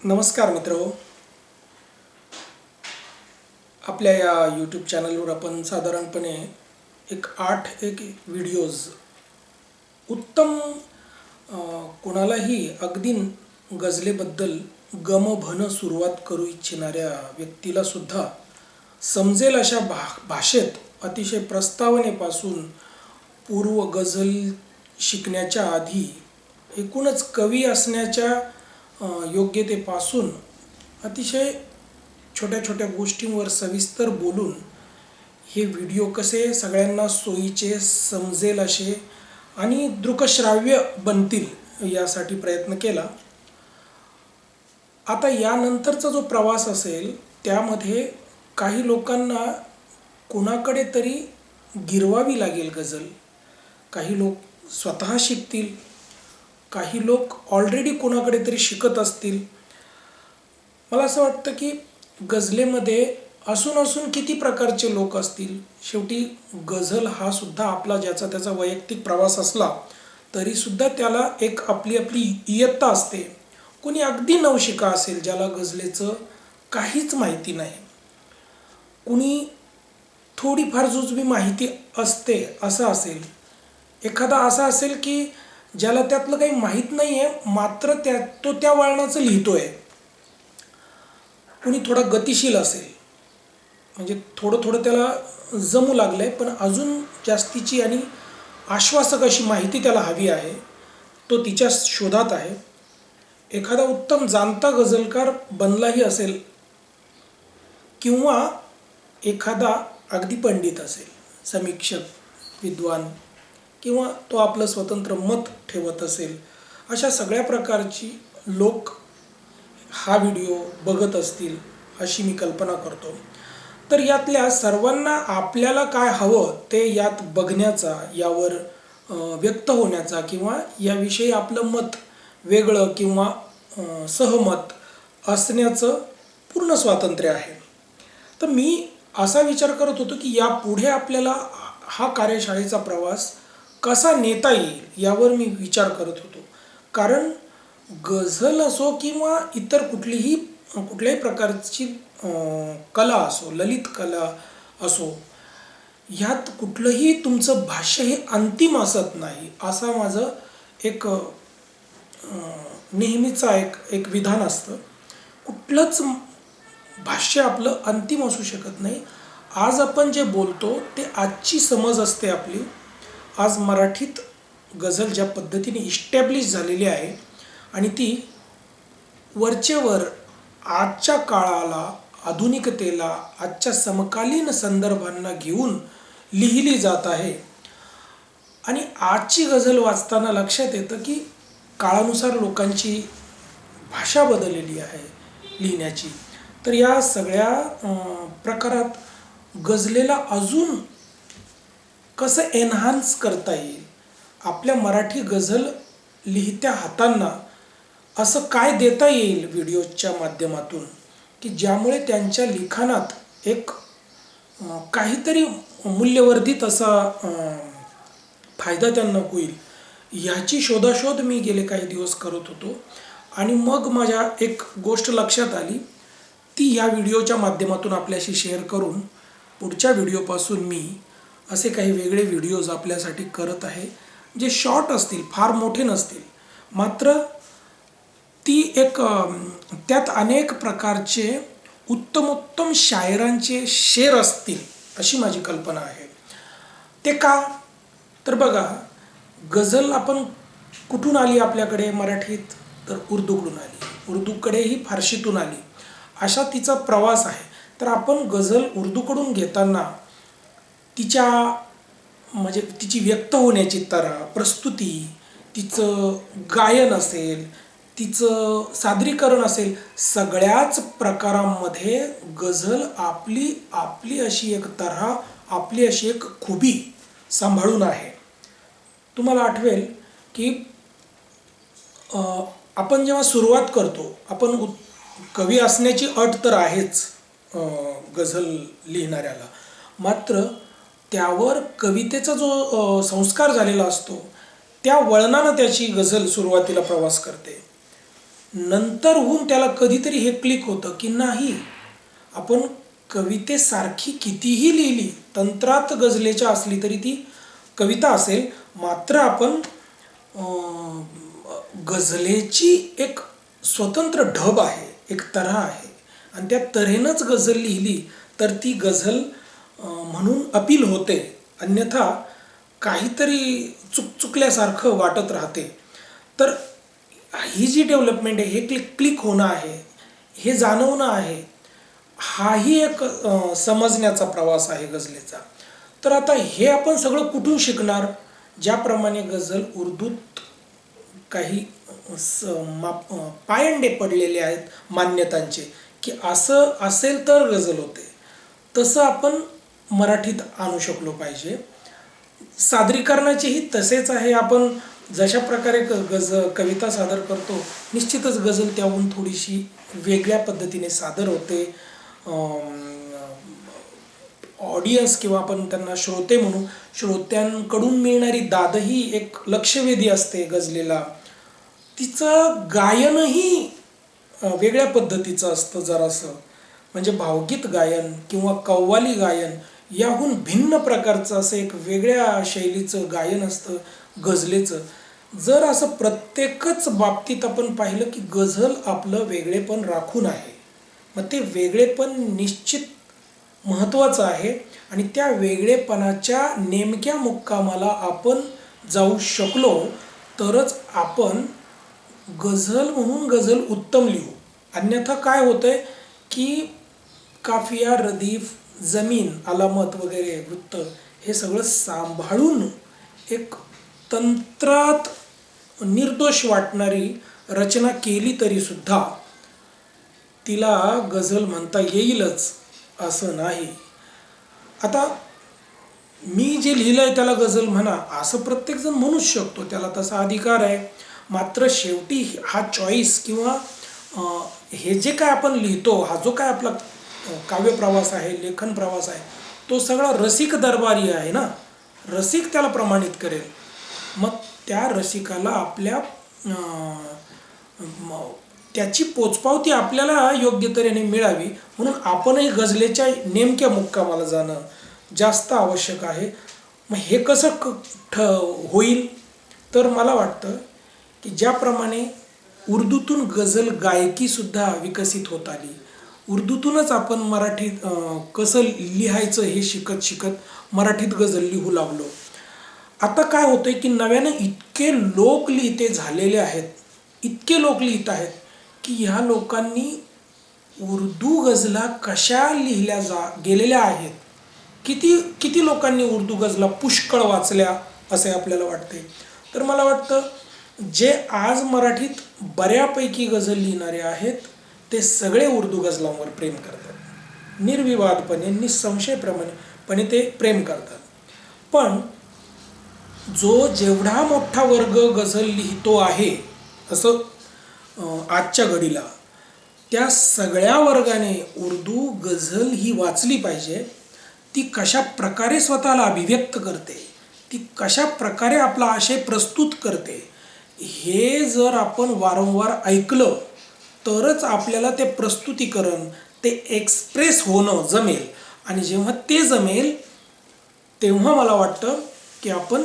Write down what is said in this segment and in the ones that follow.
नमस्कार मित्र. आपल्या या यूट्यूब चॅनलवर आपण साधारणपणे एक आठ एक व्हिडिओज उत्तम कोणालाही अगदी गजलेबद्दल गमभन सुरुवात करू इच्छिणाऱ्या व्यक्तीला सुद्धा समजेल अशा भा भाषेत अतिशय प्रस्तावनेपासून पूर्व गझल शिकण्याच्या आधी एकूणच कवी असण्याच्या योग्यतेपासून अतिशय छोट्या छोट्या गोष्टींवर सविस्तर बोलून हे व्हिडिओ कसे सगळ्यांना सोयीचे समजेल असे आणि दृकश्राव्य बनतील यासाठी प्रयत्न केला. आता यानंतरचा जो प्रवास असेल त्यामध्ये काही लोकांना कोणाकडे तरी गिरवावी लागेल गझल. काही लोक स्वतः शिकतील. काही लोक ऑलरेडी कोणाकडे तरी शिकत असतील. मला असं वाटतं की गझलेमध्ये असून असून किती प्रकारचे लोक असतील. शेवटी गझल हा सुद्धा आपला ज्याचा त्याचा वैयक्तिक प्रवास असला तरीसुद्धा त्याला एक आपली आपली इयत्ता असते. कोणी अगदी नवशिका असेल ज्याला गझलेचं काहीच माहिती नाही. कुणी थोडीफार जुजबी माहिती असते असं असेल. एखादा असा असेल की ज्याला त्यातलं काही माहीत नाही आहे मात्र त्या तो त्या वळणाचं लिहितो आहे कुणी थोडा गतिशील असेल. म्हणजे थोडं थोडं त्याला जमू लागलं आहे पण अजून जास्तीची आणि आश्वासक अशी माहिती त्याला हवी आहे. तो तिच्या शोधात आहे. एखादा उत्तम जाणता गझलकार बनलाही असेल किंवा एखादा अगदी पंडित असेल समीक्षक विद्वान किंवा तो आपलं स्वतंत्र मत ठेवत असेल अशा सगळ्या प्रकारची लोक हा व्हिडिओ बघत असतील अशी मी कल्पना करतो. तर यातल्या सर्वांना आपल्याला काय हवं ते यात बघण्याचा यावर व्यक्त होण्याचा किंवा याविषयी आपलं मत वेगळं किंवा सहमत असण्याचं पूर्ण स्वातंत्र्य आहे. तर मी असा विचार करत होतो की यापुढे आपल्याला हा कार्यशाळेचा प्रवास कसा नेता येईल यावर मी विचार करत होतो. कारण गझल असो किंवा इतर कुठलीही कुठल्याही प्रकारची कला असो ललित कला असो ह्यात कुठलंही तुमचं भाष्य हे अंतिम असत नाही असा माझं एक नेहमीचा एक एक विधान असतं. कुठलंच भाष्य आपलं अंतिम असू शकत नाही. आज आपण जे बोलतो ते आजची समज असते आपली. आज मराठीत गझल ज्या पद्धतीने इस्टॅब्लिश झालेली आहे आणि ती वरचेवर आजच्या काळाला आधुनिकतेला आजच्या समकालीन संदर्भांना घेऊन लिहिली जात आहे. आणि आजची गझल वाचताना लक्षात येतं की काळानुसार लोकांची भाषा बदललेली आहे लिहिण्याची. तर या सगळ्या प्रकारात गझलेला अजून कसं एन्हान्स करता येईल? आपल्या मराठी गझल लिहित्या हातांना असं काय देता येईल व्हिडिओच्या माध्यमातून? की ज्यामुळे त्यांच्या लिखाणात एक काहीतरी मूल्यवर्धित असा फायदा त्यांना होईल? ह्याची शोधाशोध मी गेले काही दिवस करत होतो. आणि मग माझ्या एक गोष्ट लक्षात आली. ती ह्या व्हिडिओच्या माध्यमातून आपल्याशी शेअर करून पुढच्या व्हिडिओपासून मी असे काही वेगळे व्हिडिओज आपल्यासाठी करत आहे जे शॉर्ट असतील फार मोठे नसतील. मात्र ती एक त्यात अनेक प्रकारचे उत्तमोत्तम शायरांचे शेर असतील अशी माझी कल्पना आहे. ते का? तर बघा गझल आपण कुठून आली आपल्याकडे मराठीत? तर उर्दूकडून आली. उर्दूकडेही फारशीतून आली. अशा तिचा प्रवास आहे. तर आपण गझल उर्दूकडून घेताना तिच्या म्हणजे तिची व्यक्त होण्याची तरा प्रस्तुती तिचं गायन असेल तिचं सादरीकरण असेल सगळ्याच प्रकारांमध्ये गझल आपली आपली अशी एक तऱ्हा आपली अशी एक खुबी सांभाळून आहे. तुम्हाला आठवेल की आपण जेव्हा सुरुवात करतो आपण कवी असण्याची अट तर आहेच गझल लिहिणाऱ्याला. मात्र त्यावर कवितेचा जो संस्कार झालेला असतो त्या वळणानं त्याची गझल सुरुवातीला प्रवास करते. नंतरहून त्याला कधीतरी हे क्लिक होतं की नाही आपण कवितेसारखी कितीही लिहिली तंत्रात गझलेच्या असली तरी ती कविता असेल मात्र आपण गझलेची एक स्वतंत्र ढब आहे एक तऱ्हा आहे. आणि त्या तऱ्हेनंच गझल लिहिली तर ती गझल म्हणून अपील होते. अन्यथा काहीतरी चुक चुकल्यासारखं वाटत राहते. तर ही जी डेव्हलपमेंट आहे हे क्लिक क्लिक होणं आहे हे जाणवणं आहे हाही एक समजण्याचा प्रवास आहे गझलेचा. तर आता हे आपण सगळं कुठून शिकणार? ज्याप्रमाणे गझल उर्दूत काही स माप पायंडे पडलेले आहेत मान्यतांचे की असं असेल तर गझल होते. तसं आपण मराठीत आणू शकलो पाहिजे. सादरीकरणाचेही तसेच आहे. आपण जशा प्रकारे गज कविता सादर करतो निश्चितच गझल त्याहून थोडीशी वेगळ्या पद्धतीने सादर होते. ऑडियन्स किंवा आपण त्यांना श्रोते म्हणू श्रोत्यांकडून मिळणारी दादही एक लक्षवेधी असते गजलेला तिचं गायनही वेगळ्या पद्धतीचं असतं जरासं. म्हणजे भावगीत गायन किंवा कव्वाली गायन याहून भिन्न प्रकारचं असं एक वेगळ्या शैलीचं गायन असतं गझलेचं. जर असं प्रत्येकच बाबतीत आपण पाहिलं की गझल आपलं वेगळेपण राखून आहे. मग ते वेगळेपण निश्चित महत्त्वाचं आहे आणि त्या वेगळेपणाच्या नेमक्या मुक्कामाला आपण जाऊ शकलो तरच आपण गझल म्हणून गझल उत्तम लिहू. अन्यथा काय होतं आहे की काफिया रदीफ जमीन अलामत वगैरे वृत्त हे सगळं सांभाळून एक तंत्रात निर्दोष वाटणारी रचना केली तरी सुद्धा तिला गझल म्हणता येईलच असं नाही. आता मी जे लिहिलं आहे त्याला गझल म्हणा असं प्रत्येकजण म्हणूच शकतो. त्याला तसा अधिकार आहे. मात्र शेवटी हा चॉईस किंवा हे जे काय आपण लिहितो हा जो काय आपला हो, काव्यप्रवास आहे लेखन प्रवास आहे. तो सगळा रसिक दरबारी आहे ना? रसिक त्याला प्रमाणित करेल. मग त्या रसिकाला आपल्या त्याची पोचपावती आपल्याला योग्य तऱ्हेने मिळावी. म्हणून आपणही गझलेच्या नेमक्या मुक्कामाला जाणं जास्त आवश्यक आहे. मग हे कसं क ठ होईल? तर मला वाटतं की ज्याप्रमाणे उर्दूतून गझल गायकीसुद्धा विकसित होत आली उर्दूतूनच आपण मराठीत कसं लिहायचं हे शिकत शिकत मराठीत गझल लिहू लागलो. आता काय होतंय की नव्यानं इतके लोक लिहिते झालेले आहेत इतके लोक लिहित आहेत की ह्या लोकांनी उर्दू गझला कशा लिहिल्या जा गेलेल्या आहेत. किती किती लोकांनी उर्दू गझला पुष्कळ वाचल्या असे आपल्याला वाटते तर मला वाटतं जे आज मराठीत बऱ्यापैकी गझल लिहिणारे आहेत ते सगळे उर्दू गझलांवर प्रेम करतात. निर्विवादपणे निसंशयप्रमाणे पणे ते प्रेम करतात. पण जो जेवढा मोठा वर्ग गझल लिहितो आहे असं आजच्या घडीला त्या सगळ्या वर्गाने उर्दू गझल ही वाचली पाहिजे ती कशा प्रकारे स्वतःला अभिव्यक्त करते ती कशा प्रकारे आपला आशय प्रस्तुत करते हे जर आपण वारंवार ऐकलं तरच आपल्याला ते प्रस्तुतीकरण ते एक्सप्रेस होणं जमेल. आणि जेव्हा ते जमेल तेव्हा मला वाटतं की आपण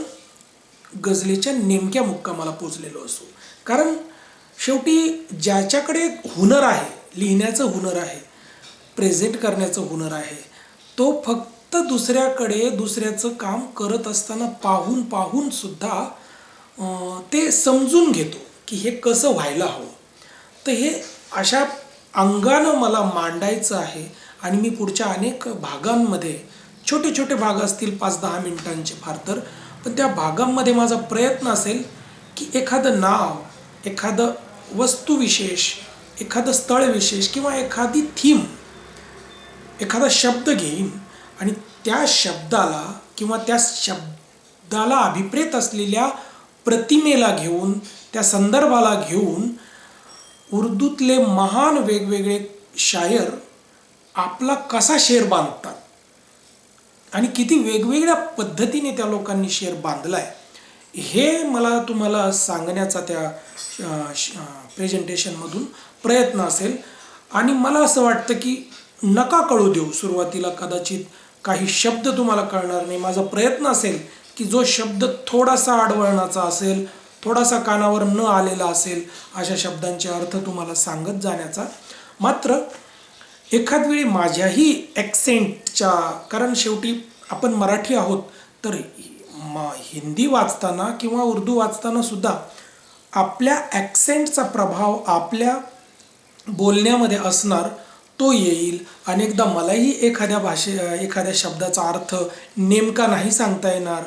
गझलेच्या नेमक्या मुक्कामाला पोचलेलो असू. कारण शेवटी ज्याच्याकडे हुनर आहे लिहिण्याचं हुनर आहे प्रेझेंट करण्याचं हुनर आहे तो फक्त दुसऱ्याकडे दुसऱ्याचं काम करत असताना पाहून पाहून सुद्धा ते समजून घेतो की हे कसं व्हायला हवं. तर हे अशा अंगानं मला मांडायचं आहे आणि मी पुढच्या अनेक भागांमध्ये छोटे छोटे भाग असतील पाच दहा मिनिटांचे फार तर पण त्या भागांमध्ये माझा प्रयत्न असेल की एखादं नाव एखादं वस्तुविशेष एखादं स्थळविशेष किंवा एखादी थीम एखादा शब्द घेईन आणि त्या शब्दाला किंवा त्या शब्दाला अभिप्रेत असलेल्या प्रतिमेला घेऊन त्या संदर्भाला घेऊन उर्दूतले महान वेगवेगळे शायर आपला कसा शेर बांधतात? आणि किती वेगवेगळ्या पद्धतीने त्या लोकांनी शेर बांधलाय? हे मला तुम्हाला सांगण्याचा त्या प्रेझेंटेशनमधून प्रयत्न असेल. आणि मला असं वाटतं की नका कळू देऊ सुरुवातीला कदाचित काही शब्द तुम्हाला कळणार नाही. माझा प्रयत्न असेल की जो शब्द थोडासा आडवळणाचा असेल थोडासा कानावर न आलेला असेल अशा शब्दांचे अर्थ तुम्हाला सांगत जाण्याचा. मात्र एखाद वेळी माझ्याही ॲक्सेंटच्या कारण शेवटी आपण मराठी आहोत तर हिंदी वाचताना किंवा उर्दू वाचताना सुद्धा आपल्या ॲक्सेंटचा प्रभाव आपल्या बोलण्यामध्ये असणार तो येईल. अनेकदा मलाही एखाद्या भाषे एखाद्या शब्दाचा अर्थ नेमका नाही सांगता येणार.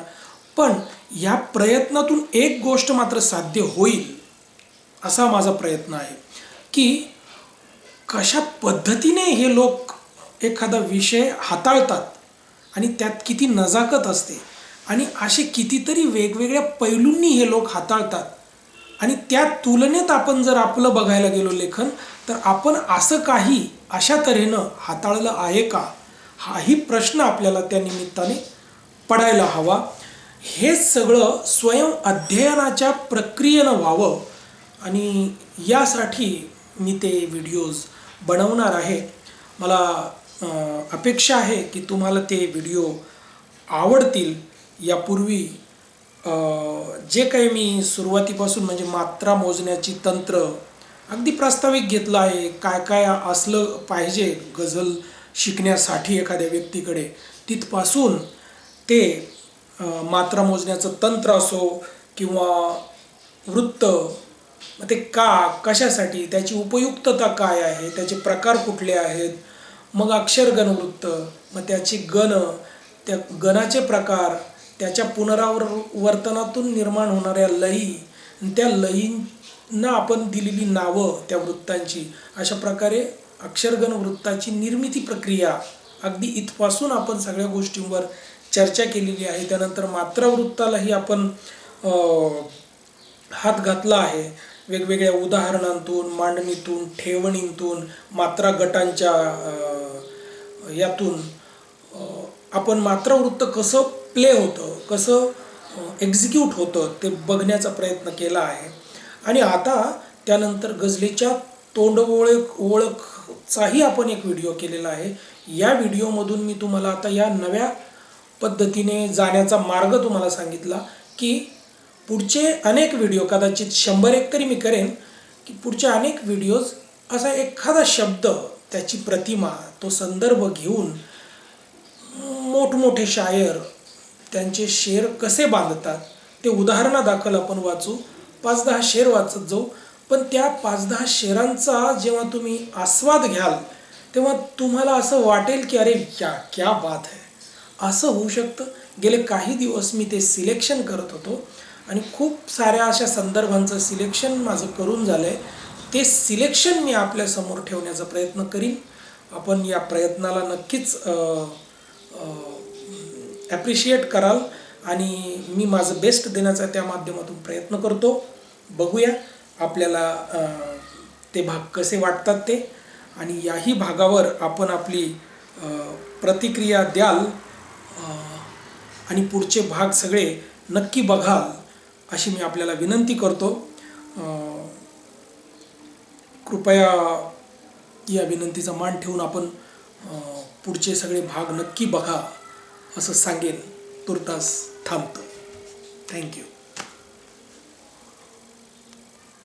पण या प्रयत्नातून एक गोष्ट मात्र साध्य होईल असा माझा प्रयत्न आहे की कशा पद्धतीने हे लोक एखादा विषय हाताळतात आणि त्यात किती नजाकत असते आणि असे कितीतरी वेगवेगळ्या पैलूंनी हे लोक हाताळतात. आणि त्या तुलनेत आपण जर आपलं बघायला गेलो लेखन तर आपण असं काही अशा तऱ्हेनं हाताळलं आहे का? हाही प्रश्न आपल्याला त्या निमित्ताने पडायला हवा. हे सगळं स्वयं अध्ययनाच्या प्रक्रियेनं व्हावं आणि यासाठी मी ते व्हिडिओज बनवणार आहे. मला अपेक्षा आहे की तुम्हाला ते व्हिडिओ आवडतील. यापूर्वी जे काही मी सुरुवातीपासून म्हणजे मात्रा मोजण्याची तंत्र अगदी प्रास्ताविक घेतलं आहे. काय काय असलं पाहिजे गझल शिकण्यासाठी एखाद्या व्यक्तीकडे. तिथपासून ते मात्रा मोजण्याचं तंत्र असो किंवा वृत्त मग ते का कशासाठी त्याची उपयुक्तता काय आहे त्याचे प्रकार कुठले आहेत मग अक्षरगण वृत्त मग त्याची गण त्या गणाचे प्रकार त्याच्या पुनरावर्तनातून निर्माण होणाऱ्या लयी त्या लयींना आपण दिलेली नावं त्या वृत्तांची. अशा प्रकारे अक्षरगण वृत्ताची निर्मिती प्रक्रिया अगदी इथपासून आपण सगळ्या गोष्टींवर चर्चा केलेली आहे. त्यानंतर मात्रा वृत्तालाही आपण हात घातला आहे. वेगवेगळ्या उदाहरणांतून मांडणीतून ठेवणींतून मात्रा गटांच्या यातून आपण मात्रा वृत्त कसं प्ले होतं कसं एक्झिक्यूट होतं ते बघण्याचा प्रयत्न केला आहे. आणि आता त्यानंतर गझलेच्या तोंड ओळख ओळखचाही आपण एक व्हिडिओ केलेला आहे. या व्हिडिओमधून मी तुम्हाला आता या नव्या पद्धतीने जाण्याचा मार्ग तुम्हाला सांगितला की पुढचे अनेक व्हिडिओ कदाचित शंभर एक तरी मी करेन की पुढचे अनेक व्हिडिओज असा एखादा शब्द त्याची प्रतिमा तो संदर्भ घेऊन मोठमोठे शायर त्यांचे शेर कसे बांधतात ते उदाहरणादाखल आपण वाचू. पाच दहा शेर वाचत जाऊ. पण त्या पाच दहा शेरांचा जेव्हा तुम्ही आस्वाद घ्याल तेव्हा तुम्हाला असं वाटेल की अरे क्या क्या बात है. असं होऊ शकतं. गेले काही दिवस मी ते सिलेक्शन करत होतो आणि खूप साऱ्या अशा संदर्भांचं सिलेक्शन माझं करून झालं आहे ते सिलेक्शन मी आपल्यासमोर ठेवण्याचा प्रयत्न करीन. आपण या प्रयत्नाला नक्कीच ॲप्रिशिएट कराल आणि मी माझं बेस्ट देण्याचा त्या माध्यमातून प्रयत्न करतो. बघूया आपल्याला ते भाग कसे वाटतात ते. आणि याही भागावर आपण आपली प्रतिक्रिया द्याल. आणि पुढचे भाग सगळे नक्की बघाल अशी मी आपल्याला विनंती करतो. कृपया या विनंतीचा मान ठेवून आपण पुढचे सगळे भाग नक्की बघा असं सांगेन. तुर्तास थांबतो. थँक्यू